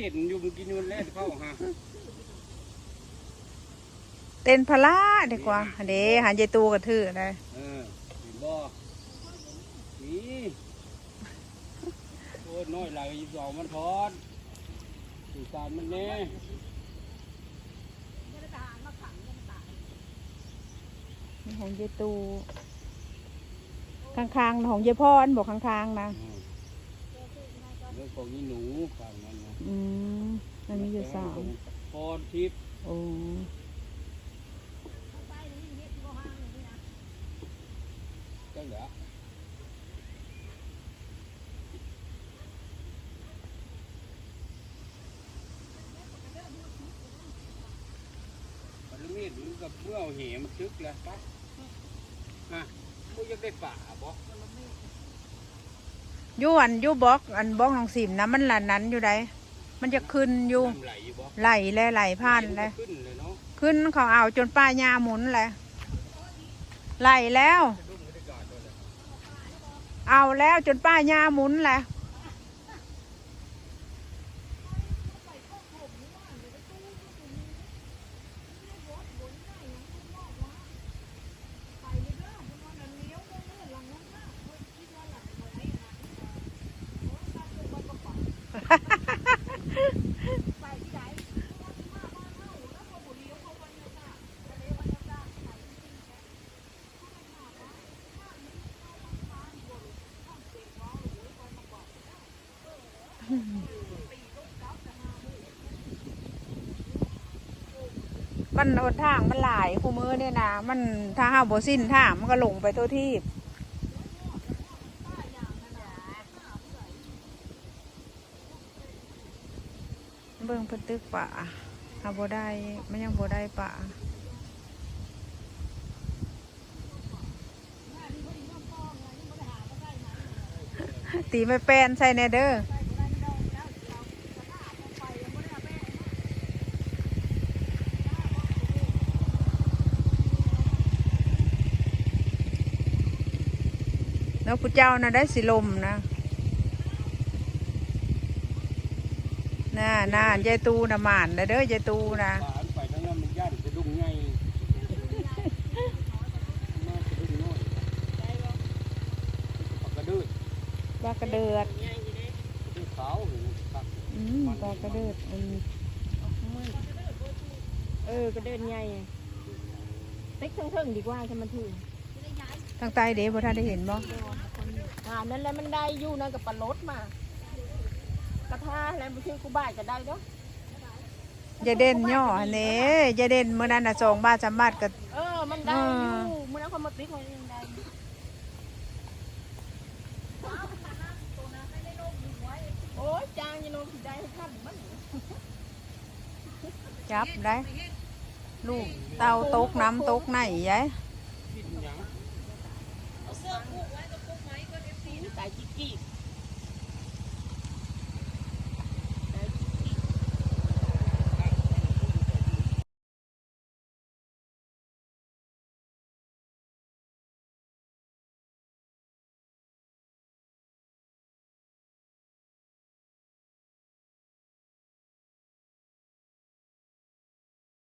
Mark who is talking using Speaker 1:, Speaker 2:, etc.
Speaker 1: เห็นอยู่เมื่อกี้นี่มันเล่นเข้าฮะ
Speaker 2: เต้นพลาดีกว่าเด้หันยายตูกระถือได้
Speaker 1: เออเห็นบ่นี่โอ้ยน้อยไหลยี่สองมันทอดสีสารมันแน่
Speaker 2: นี่ของยายตูข้างๆของยายพรบอกข้างๆนะ
Speaker 1: อืม เรื่องของนี่หนูฝั่งนั้นนะ
Speaker 2: อืมอันนี้อยู่สาม
Speaker 1: พรทิพย์
Speaker 2: โอ้
Speaker 1: จังเด้อปลาเมีดมันกับเมื่อเอาเหมันชึกแล้วปั๊บฮะกูยังได้ป่าบ่
Speaker 2: อ ยู่อันอยู่บล็อกอันบล็อกของสิมนะมันหลันนั้นอยู่ไดมันจะขึ้นอยู่
Speaker 1: น้ำไหลบ่
Speaker 2: ไหลเลยไหลผ่านเลย
Speaker 1: ขึ้นเลยเนาะ
Speaker 2: ขึ้นเขาเอาจนป้ายาหมุนเลยไหลแล้ว
Speaker 1: รุ่นบรรยากาศด้วยเลย
Speaker 2: เอาแล้วจนป้ายาหมุนแหละ มันหนทางมันหลายคู่มือเนี่ยนะมันถ้าห้าบสิ้นทางมันก็หลงไปตัวที่เบิ่งพิ่นตึกป่าหาบ่ได้ไมันยังบ่ได้ป่าตีไม่แป้นใส่แน่เด้อ แล้วผู้เจ้านะได้สิลมนะน่าน่ายายตูนะหมานนะเด้อยายตูนะ
Speaker 1: ป่าอันไปทั้งนั้นมันย่านจะดุ้งไงมาจะดุ้งน้อยปากกระดืด
Speaker 2: ปลากระเดือด
Speaker 1: กระดืดขาวเห็นครับ
Speaker 2: อืมปลากระเดือดอืม
Speaker 3: เออกระเดินใหญ่ติ๊กเทิงๆดีกว่าใช่มันถือ
Speaker 2: ทางใต้เด้บ่ท่านได้เห็นบ่
Speaker 3: อ่านั่นแหละมันได้อยู่นั่นกับปลาลดมากระทาแล้วมันคือกูบ่ายจะได้เนาะ
Speaker 2: ยายเด่นย่อหั่นเด้ยายเด่นเมื่อนั้นน่ะสองบาทสามบาทก็
Speaker 3: เออมันได้อยู่มันเอาความมาติ๊กมันยังได้โอ้ยจางอยันโนสิได้ให้ท่านมัน
Speaker 2: จับได้ ลูกเตาตกน้ำตกไหนยาย